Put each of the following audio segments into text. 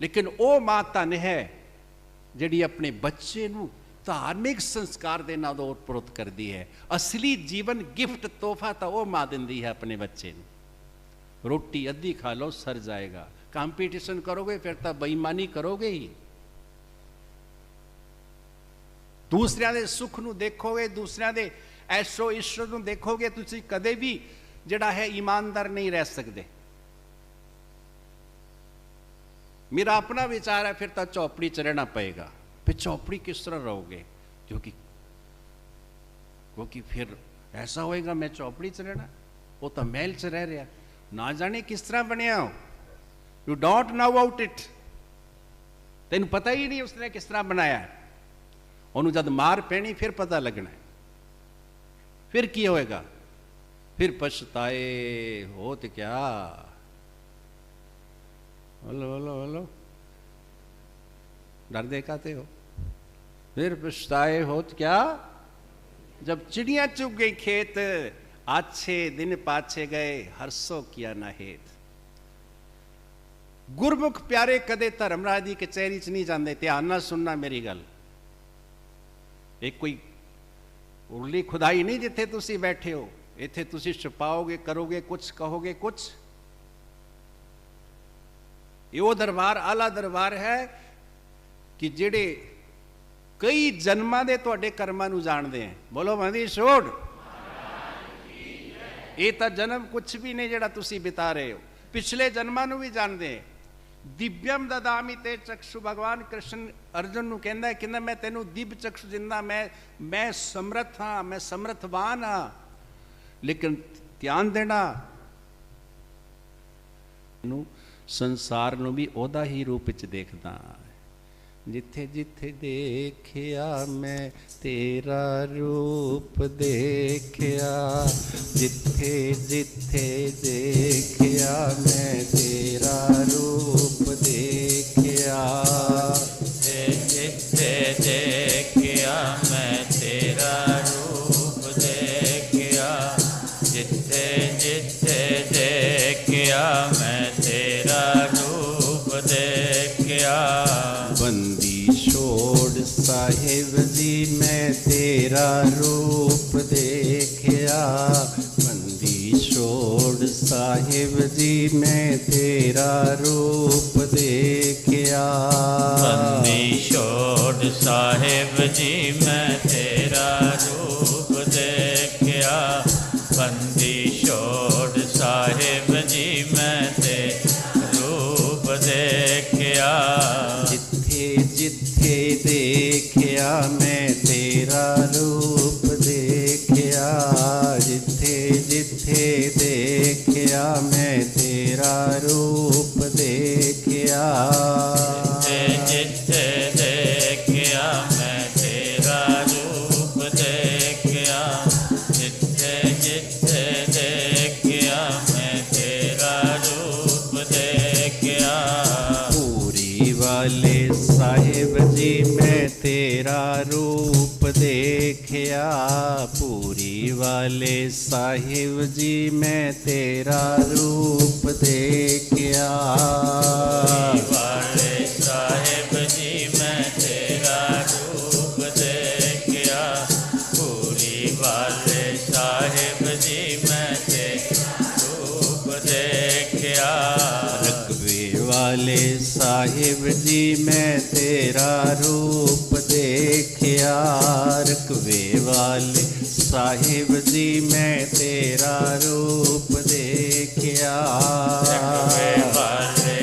ਲੇਕਿਨ ਉਹ ਮਾਂ ਧਨ ਹੈ ਜਿਹੜੀ ਆਪਣੇ ਬੱਚੇ ਨੂੰ ਧਾਰਮਿਕ ਸੰਸਕਾਰ ਦੇ ਨਾਲ ਉਤਪ੍ਰੋਤ ਕਰਦੀ ਹੈ। ਅਸਲੀ ਜੀਵਨ ਗਿਫਟ ਤੋਹਫਾ ਤਾਂ ਉਹ ਮਾਂ ਦਿੰਦੀ ਹੈ ਆਪਣੇ ਬੱਚੇ ਨੂੰ। ਰੋਟੀ ਅੱਧੀ ਖਾ ਲਓ, ਸਰ ਜਾਏਗਾ। ਕੰਪੀਟੀਸ਼ਨ ਕਰੋਗੇ, ਫਿਰ ਤਾਂ ਬੇਈਮਾਨੀ ਕਰੋਗੇ ਹੀ। ਦੂਸਰਿਆਂ ਦੇ ਸੁੱਖ ਨੂੰ ਦੇਖੋਗੇ, ਦੂਸਰਿਆਂ ਦੇ ਐਸ਼ੋ ਇਸ਼ਰਤ ਨੂੰ ਦੇਖੋਗੇ, ਤੁਸੀਂ ਕਦੇ ਵੀ ਜਿਹੜਾ ਹੈ ਇਮਾਨਦਾਰ ਨਹੀਂ ਰਹਿ ਸਕਦੇ। मेरा अपना विचार है, फिर तो चौपड़ी च पड़ेगा। फिर चौपड़ी किस तरह रहोगे? क्योंकि क्योंकि फिर ऐसा होएगा, मैं चौपड़ी च वो तो मैल च रह रहा। ना जाने किस तरह बनया हो। You don't know about it then पता ही नहीं उसने किस तरह बनाया है। जब मार पैनी फिर पता लगना है। फिर की होएगा? फिर पछताए हो तो क्या? बोलो बोलो बोलो डर देखाते हो। फिर पछताए हो तो क्या? जब चिड़िया चुग गई खेत अच्छे दिन पाछे गए, हर्षो किया ना हेत। गुरमुख प्यारे कदे धर्मराज जी कचहरी च नहीं जाते ध्यान ना सुनना मेरी गल। एक कोई उर्ली खुदाई नहीं जिथे तुम बैठे हो, इथे तुम छुपाओगे, करोगे, कुछ कहोगे, कुछ ਇਹ ਉਹ ਦਰਬਾਰ ਆਲਾ ਦਰਬਾਰ ਹੈ ਕਿ ਜਿਹੜੇ ਕਈ ਜਨਮਾਂ ਦੇ ਤੁਹਾਡੇ ਕਰਮਾਂ ਨੂੰ ਜਾਣਦੇ ਆ ਬੋਲੋ ਮੰਦੀ ਛੋੜ ਇਹ ਤਾਂ ਜਨਮ ਕੁਝ ਵੀ ਨਹੀਂ ਜਿਹੜਾ ਤੁਸੀਂ ਬਿਤਾ ਰਹੇ ਹੋ ਪਿਛਲੇ ਜਨਮਾਂ ਨੂੰ ਵੀ ਜਾਣਦੇ ਆ ਦਿਵਯਮ ਦਦਾਮੀ ਤੇ ਚਕਸ਼ੂ ਭਗਵਾਨ ਕ੍ਰਿਸ਼ਨ ਅਰਜੁਨ ਨੂੰ ਕਹਿੰਦਾ ਹੈ ਕਹਿੰਦਾ ਮੈਂ ਤੈਨੂੰ ਦਿਵ ਚਕਸ਼ੂ ਦਿੰਦਾ ਮੈਂ ਮੈਂ ਸਮਰੱਥ ਹਾਂ ਮੈਂ ਸਮਰੱਥਵਾਨ ਹਾਂ ਲੇਕਿਨ ਧਿਆਨ ਦੇਣਾ ਨੂੰ ਸੰਸਾਰ ਨੂੰ ਵੀ ਉਹਦਾ ਹੀ ਰੂਪ ਵਿੱਚ ਦੇਖਦਾ ਜਿੱਥੇ ਜਿੱਥੇ ਦੇਖਿਆ ਮੈਂ, ਤੇਰਾ ਰੂਪ ਦੇਖਿਆ। ਜਿੱਥੇ ਜਿੱਥੇ ਦੇਖਿਆ गया। बंदी छोड़ साहेब जी मैं तेरा रूप देखया। बंदी छोड़ साहेब जी मैं तेरा रूप देखया। बंदी छोड़ साहेब जी ആരോ रूप देखिया पूरी वाले साहिब जी, मैं तेरा रूप देखिया वाले साहिब जी, मैं तेरा रूप देखिया पूरी वाले साहिब जी, मैं तेरा रूप देखिया रकबे वाले साहिब जी, मैं तेरा रूप देखियार रकबे वाले साहिब जी, मैं तेरा रूप देखिया वाले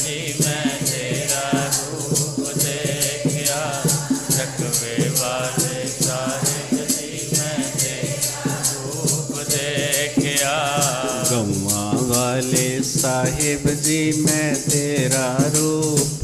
जी, मैं तेरा रूप देखिया रकबे वाले जी रूप देखिया वाले साहिब जी, मैं तेरा रूप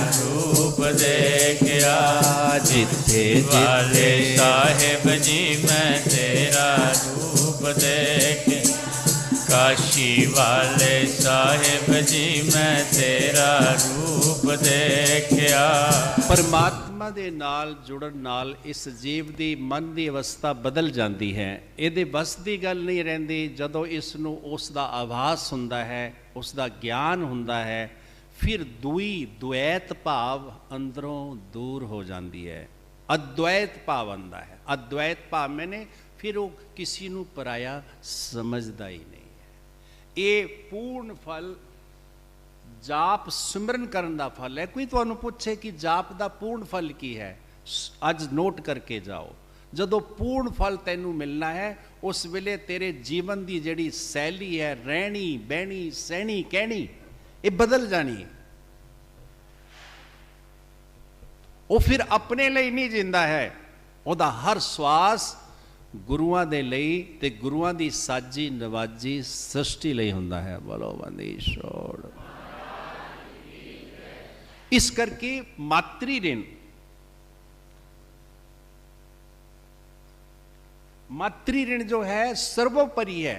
ਦੇਖਿਆ ਕਾਸ਼ੀ ਵਾਲੇ ਤੇਰਾ ਕਾਸ਼ੀ ਵਾਲੇ ਸਾਹਿਬ ਤੇਰਾ ਰੂਪ ਦੇਖਿਆ ਜਿੱਥੇ ਵਾਲੇ ਸਾਹਿਬ ਜੀ ਮੈਂ ਤੇਰਾ ਰੂਪ ਦੇਖਿਆ ਕਾਸ਼ੀ ਵਾਲੇ ਸਾਹਿਬ ਜੀ ਮੈਂ ਤੇਰਾ ਰੂਪ ਦੇਖਿਆ। ਪਰਮਾਤਮਾ ਦੇ ਨਾਲ ਜੁੜਨ ਨਾਲ ਇਸ ਜੀਵ ਦੀ ਮਨ ਦੀ ਅਵਸਥਾ ਬਦਲ ਜਾਂਦੀ ਹੈ। ਇਹਦੇ ਬਸ ਦੀ ਗੱਲ ਨਹੀਂ ਰਹਿੰਦੀ। ਜਦੋਂ ਇਸ ਨੂੰ ਉਸ ਦਾ ਆਭਾਸ ਹੁੰਦਾ ਹੈ, ਉਸ ਦਾ ਗਿਆਨ ਹੁੰਦਾ ਹੈ ਫਿਰ ਦੂਈ ਦੁਐਤ ਭਾਵ ਅੰਦਰੋਂ ਦੂਰ ਹੋ ਜਾਂਦੀ ਹੈ। ਅਦਵੈਤ ਭਾਵ ਆਉਂਦਾ ਹੈ। ਅਦਵੈਤ ਭਾਵ ਮੈਨੇ ਫਿਰ ਉਹ ਕਿਸੇ ਨੂੰ ਪਰਾਇਆ ਸਮਝਦਾ ਹੀ ਨਹੀਂ ਹੈ। ਇਹ ਪੂਰਨ ਫਲ ਜਾਪ ਸਿਮਰਨ ਕਰਨ ਦਾ ਫਲ ਹੈ। ਕੋਈ ਤੁਹਾਨੂੰ ਪੁੱਛੇ ਕਿ ਜਾਪ ਦਾ ਪੂਰਨ ਫਲ ਕੀ ਹੈ, ਅੱਜ ਨੋਟ ਕਰਕੇ ਜਾਓ। ਜਦੋਂ ਪੂਰਨ ਫਲ ਤੈਨੂੰ ਮਿਲਣਾ ਹੈ, ਉਸ ਵੇਲੇ ਤੇਰੇ ਜੀਵਨ ਦੀ ਜਿਹੜੀ ਸ਼ੈਲੀ ਹੈ, ਰਹਿਣੀ, ਬਹਿਣੀ, ਸਹਿਣੀ, ਕਹਿਣੀ ਇਹ ਬਦਲ ਜਾਣੀ ਹੈ ਉਹ ਫਿਰ ਆਪਣੇ ਲਈ ਨਹੀਂ ਜਿੰਦਾ ਹੈ ਉਹਦਾ ਹਰ ਸਵਾਸ ਗੁਰੂਆਂ ਦੇ ਲਈ ਤੇ ਗੁਰੂਆਂ ਦੀ ਸਾਜੀ ਨਵਾਜੀ ਸ੍ਰਿਸ਼ਟੀ ਲਈ ਹੁੰਦਾ ਹੈ ਬੋਲੋ ਬੰਦੀ ਛੋੜ ਇਸ ਕਰਕੇ ਮਾਤਰੀ ਰਿਣ मातृ ऋण जो है सर्वोपरि है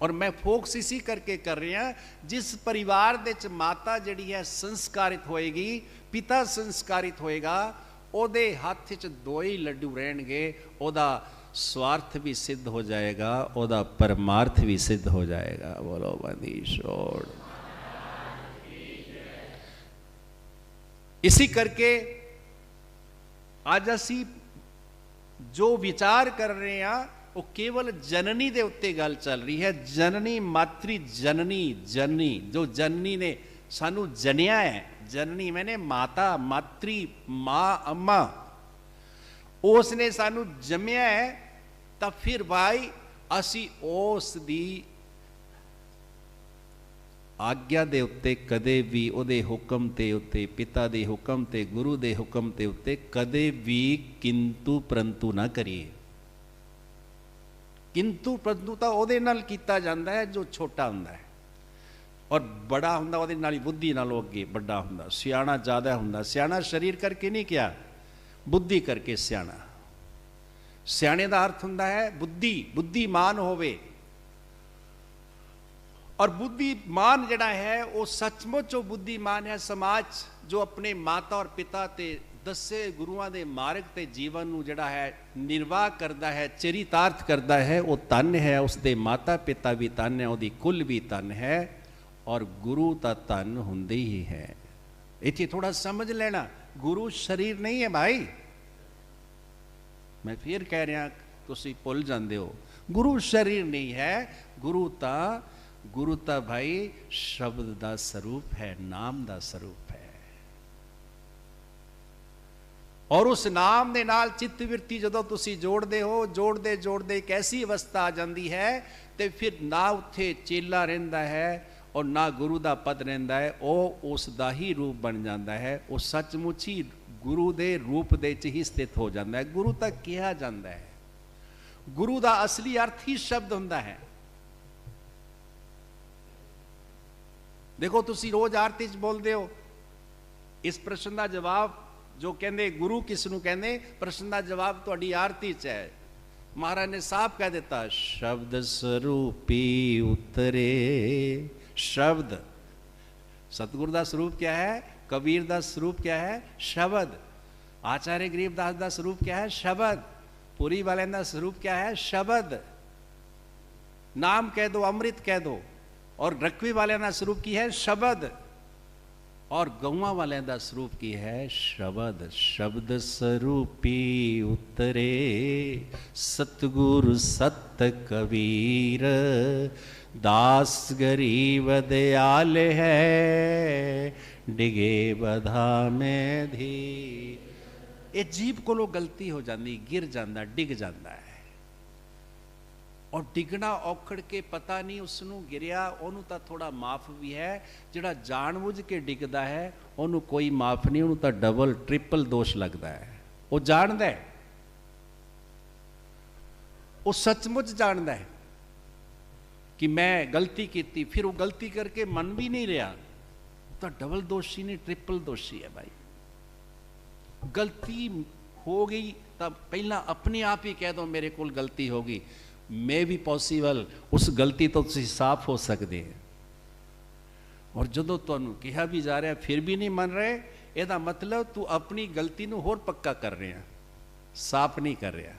ਔਰ ਮੈਂ ਫੋਕਸ ਇਸੀ ਕਰਕੇ ਕਰ ਰਿਹਾ ਜਿਸ ਪਰਿਵਾਰ ਦੇ ਚ ਮਾਤਾ ਜਿਹੜੀ ਹੈ ਸੰਸਕਾਰਿਤ ਹੋਏਗੀ ਪਿਤਾ ਸੰਸਕਾਰਿਤ ਹੋਏਗਾ ਉਹਦੇ ਹੱਥ 'ਚ ਦੋ ਹੀ ਲੱਡੂ ਰਹਿਣਗੇ ਉਹਦਾ ਸਵਾਰਥ ਵੀ ਸਿੱਧ ਹੋ ਜਾਏਗਾ ਉਹਦਾ ਪਰਮਾਰਥ ਵੀ ਸਿੱਧ ਹੋ ਜਾਏਗਾ ਬੋਲੋ ਬੰਦੀ ਛੋੜ ਇਸੀ ਕਰਕੇ ਅੱਜ ਅਸੀਂ ਜੋ ਵਿਚਾਰ ਕਰ ਰਹੇ ਆ ਉਹ ਕੇਵਲ ਜਨਨੀ ਦੇ ਉੱਤੇ ਗੱਲ ਚੱਲ ਰਹੀ ਹੈ। ਜਨਨੀ ਮਾਤਰੀ ਜਨਨੀ ਜਨਨੀ, ਜੋ ਜਨਨੀ ਨੇ ਸਾਨੂੰ ਜਨਿਆ ਹੈ। ਜਨਨੀ ਮੈਨੇ ਮਾਤਾ, ਮਾਤਰੀ, ਮਾਂ, ਅੰਮਾ। ਉਸ ਨੇ ਸਾਨੂੰ ਜੰਮਿਆ ਹੈ, ਤਾਂ ਫਿਰ ਭਾਈ ਅਸੀਂ ਉਸ ਦੀ ਆਗਿਆ ਦੇ ਉੱਤੇ ਕਦੇ ਵੀ, ਉਹਦੇ ਹੁਕਮ ਤੇ ਉੱਤੇ, ਪਿਤਾ ਦੇ ਹੁਕਮ ਤੇ, ਗੁਰੂ ਦੇ ਹੁਕਮ ਤੇ ਉੱਤੇ ਕਦੇ ਵੀ ਕਿੰਤੂ ਪਰੰਤੂ ਨਾ ਕਰੀਏ। ਕਿੰਤੂ ਪਰੰਤੂ ਤਾਂ ਉਹਦੇ ਨਾਲ ਕੀਤਾ ਜਾਂਦਾ ਹੈ ਜੋ ਛੋਟਾ ਹੁੰਦਾ ਹੈ ਔਰ ਬੜਾ ਹੁੰਦਾ ਉਹਦੇ ਨਾਲ ਹੀ ਬੁੱਧੀ ਨਾਲੋਂ ਅੱਗੇ ਵੱਡਾ ਹੁੰਦਾ ਸਿਆਣਾ ਜ਼ਿਆਦਾ ਹੁੰਦਾ ਸਿਆਣਾ ਸਰੀਰ ਕਰਕੇ ਨਹੀਂ ਕਿਹਾ ਬੁੱਧੀ ਕਰਕੇ ਸਿਆਣਾ ਸਿਆਣੇ ਦਾ ਅਰਥ ਹੁੰਦਾ ਹੈ ਬੁੱਧੀ ਬੁੱਧੀਮਾਨ ਹੋਵੇ ਔਰ ਬੁੱਧੀਮਾਨ ਜਿਹੜਾ ਹੈ ਉਹ ਸੱਚਮੁੱਚ ਉਹ ਬੁੱਧੀਮਾਨ ਹੈ ਸਮਾਜ ਜੋ ਆਪਣੇ ਮਾਤਾ ਔਰ ਪਿਤਾ ਤੇ ਦਸੇ ਗੁਰੂਆਂ ਦੇ ਮਾਰਗ ਤੇ ਜੀਵਨ ਨੂੰ ਜਿਹੜਾ ਹੈ ਨਿਰਵਾਹ ਕਰਦਾ ਹੈ ਚਰਿਤਾਰਥ ਕਰਦਾ ਹੈ ਉਹ ਤਨ ਹੈ ਉਸ ਦੇ ਮਾਤਾ ਪਿਤਾ ਵੀ ਤਨ ਹੈ ਉਹਦੀ ਕੁੱਲ ਵੀ ਤਨ ਹੈ ਔਰ ਗੁਰੂ ਤਾਂ ਤਨ ਹੁੰਦੇ ਹੀ ਹੈ ਇੱਥੇ ਥੋੜਾ ਸਮਝ ਲੈਣਾ ਗੁਰੂ ਸਰੀਰ ਨਹੀਂ ਹੈ ਭਾਈ ਮੈਂ ਫਿਰ ਕਹਿ ਰਿਹਾ ਤੁਸੀਂ ਭੁੱਲ ਜਾਂਦੇ ਹੋ ਗੁਰੂ ਸਰੀਰ ਨਹੀਂ ਹੈ ਗੁਰੂ ਤਾਂ ਗੁਰੂ ਤਾਂ ਭਾਈ ਸ਼ਬਦ ਦਾ ਸਰੂਪ ਹੈ ਨਾਮ ਦਾ ਸਰੂਪ ਔਰ ਉਸ ਨਾਮ ਦੇ ਨਾਲ ਚਿੱਤ ਵਿਰਤੀ ਜਦੋਂ ਤੁਸੀਂ ਜੋੜਦੇ ਹੋ ਜੋੜਦੇ ਜੋੜਦੇ ਇੱਕ ਐਸੀ ਅਵਸਥਾ ਆ ਜਾਂਦੀ ਹੈ ਤੇ ਫਿਰ ਨਾ ਉੱਥੇ ਚੇਲਾ ਰਹਿੰਦਾ ਹੈ ਔਰ ਨਾ ਗੁਰੂ ਦਾ ਪਦ ਰਹਿੰਦਾ ਹੈ ਉਹ ਉਸ ਦਾ ਹੀ ਰੂਪ ਬਣ ਜਾਂਦਾ ਹੈ ਉਹ ਸੱਚਮੁੱਚ ਹੀ ਗੁਰੂ ਦੇ ਰੂਪ ਦੇ ਚ ਹੀ ਸਥਿਤ ਹੋ ਜਾਂਦਾ ਹੈ ਗੁਰੂ ਤਾਂ ਕਿਹਾ ਜਾਂਦਾ ਹੈ ਗੁਰੂ ਦਾ ਅਸਲੀ ਅਰਥ ਹੀ ਸ਼ਬਦ ਹੁੰਦਾ ਹੈ ਦੇਖੋ ਤੁਸੀਂ ਰੋਜ਼ ਆਰਤੀ ਚ ਬੋਲਦੇ ਹੋ ਇਸ ਪ੍ਰਸ਼ਨ ਦਾ ਜਵਾਬ जो कहते गुरु ਕਿਸ ਨੂੰ प्रश्न का जवाब ਜਵਾਬ ਤੁਹਾਡੀ ਆਰਤੀ 'ਚ ਹੈ ਮਹਾਰਾਜ ਨੇ ਸਾਫ਼ ਕਹਿ ਦਿੱਤਾ ਸ਼ਬਦ ਸਰੂਪੀ ਉਤਰੇ ਸ਼ਬਦ ਸਤਗੁਰ ਦਾ ਸਰੂਪ ਕਿਆ कबीर का स्वरूप क्या है? शब्द। आचार्य गरीबदास का स्वरूप क्या है? शब्द। पुरी वाले का स्वरूप क्या है? शब्द। नाम कह दो, अमृत कह दो, और रखवी वाले का स्वरूप की है? शब्द। और गौवा वाले का स्वरूप की है शब्द शब्द स्वरूपी उतरे सतगुरु सत कबीर, दास गरीब दयाल है, डिगे बधा में धी ये जीव को लो गलती हो जाती, गिर जाता, डिग जाता है। ਔਰ ਡਿੱਗਣਾ ਔਖੜ ਕੇ ਪਤਾ ਨਹੀਂ ਉਸ ਨੂੰ ਗਿਰਿਆ, ਉਹਨੂੰ ਤਾਂ ਥੋੜਾ ਮਾਫ ਵੀ ਹੈ। ਜਿਹੜਾ ਜਾਣਬੁੱਝ ਕੇ ਡਿੱਗਦਾ ਹੈ, ਉਹਨੂੰ ਕੋਈ ਮਾਫ ਨਹੀਂ, ਉਹਨੂੰ ਤਾਂ ਡਬਲ ਟ੍ਰਿਪਲ ਦੋਸ਼ ਲੱਗਦਾ ਹੈ। ਉਹ ਜਾਣਦਾ ਹੈ। ਉਹ ਸੱਚਮੁੱਚ ਜਾਣਦਾ ਹੈ ਕਿ ਮੈਂ ਗਲਤੀ ਕੀਤੀ, ਫਿਰ ਉਹ ਗਲਤੀ ਕਰਕੇ ਮੰਨ ਵੀ ਨਹੀਂ ਰਿਹਾ। ਤਾਂ ਡਬਲ ਦੋਸ਼ੀ ਨਹੀਂ ਟ੍ਰਿਪਲ ਦੋਸ਼ੀ ਹੈ ਭਾਈ। ਗਲਤੀ ਹੋ ਗਈ ਤਾਂ ਪਹਿਲਾਂ ਆਪਣੇ ਆਪ ਹੀ ਕਹਿ ਦੋ ਮੇਰੇ ਕੋਲ ਗਲਤੀ ਹੋ ਗਈ। ਮੇ ਵੀ ਪੋਸੀਬਲ ਉਸ ਗਲਤੀ ਤੋਂ ਤੁਸੀਂ ਸਾਫ਼ ਹੋ ਸਕਦੇ ਹੋ ਔਰ ਜਦੋਂ ਤੁਹਾਨੂੰ ਕਿਹਾ ਵੀ ਜਾ ਰਿਹਾ ਫਿਰ ਵੀ ਨਹੀਂ ਮੰਨ ਰਹੇ ਇਹਦਾ ਮਤਲਬ ਤੂੰ ਆਪਣੀ ਗਲਤੀ ਨੂੰ ਹੋਰ ਪੱਕਾ ਕਰ ਰਿਹਾ ਸਾਫ਼ ਨਹੀਂ ਕਰ ਰਿਹਾ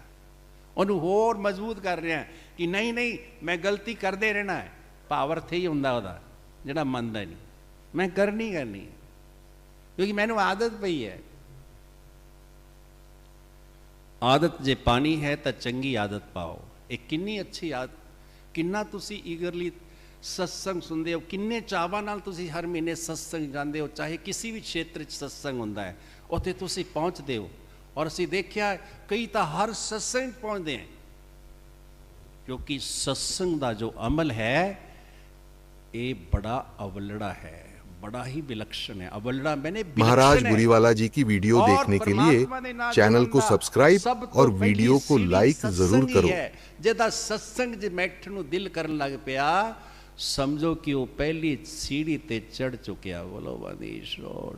ਉਹਨੂੰ ਹੋਰ ਮਜ਼ਬੂਤ ਕਰ ਰਿਹਾ ਕਿ ਨਹੀਂ ਨਹੀਂ ਮੈਂ ਗਲਤੀ ਕਰਦੇ ਰਹਿਣਾ ਹੈ ਪਾਵਰ ਤੇ ਹੀ ਹੁੰਦਾ ਉਹਦਾ ਜਿਹੜਾ ਮੰਨਦਾ ਨਹੀਂ ਮੈਂ ਕਰਨੀ ਕਰਨੀ ਕਿਉਂਕਿ ਮੈਨੂੰ ਆਦਤ ਪਈ ਹੈ ਆਦਤ ਜੇ ਪਾਣੀ ਹੈ ਤਾਂ ਚੰਗੀ ਆਦਤ ਪਾਓ ਇਹ ਕਿੰਨੀ ਅੱਛੀ ਆਦਤ ਕਿੰਨਾ ਤੁਸੀਂ ਈਗਰਲੀ ਸਤਸੰਗ ਸੁਣਦੇ ਹੋ, ਕਿੰਨੇ ਚਾਵਾਂ ਨਾਲ ਤੁਸੀਂ ਹਰ ਮਹੀਨੇ ਸਤਸੰਗ ਜਾਂਦੇ ਹੋ, ਚਾਹੇ ਕਿਸੇ ਵੀ ਖੇਤਰ 'ਚ ਸਤਸੰਗ ਹੁੰਦਾ ਹੈ, ਉੱਥੇ ਤੁਸੀਂ ਪਹੁੰਚਦੇ ਹੋ ਔਰ ਅਸੀਂ ਦੇਖਿਆ ਕਈ ਤਾਂ ਹਰ ਸਤਸੰਗ ਪਹੁੰਚਦੇ ਹੈ। ਕਿਉਂਕਿ ਸਤਸੰਗ ਦਾ ਜੋ ਅਮਲ ਹੈ, ਇਹ ਬੜਾ ਅਵਲੜਾ ਹੈ। बड़ा ही विलक्षण है अबलड़ा मैंने महाराज बुरीवाला जी की वीडियो देखने के लिए चैनल को सब्सक्राइब और वीडियो को लाइक ज़रूर करो। जदा सत्संग जे बैठनु दिल करन लग पिया समझो कि वो पहली सीढ़ी ते चढ़ चुके बोलो बंदी छोड़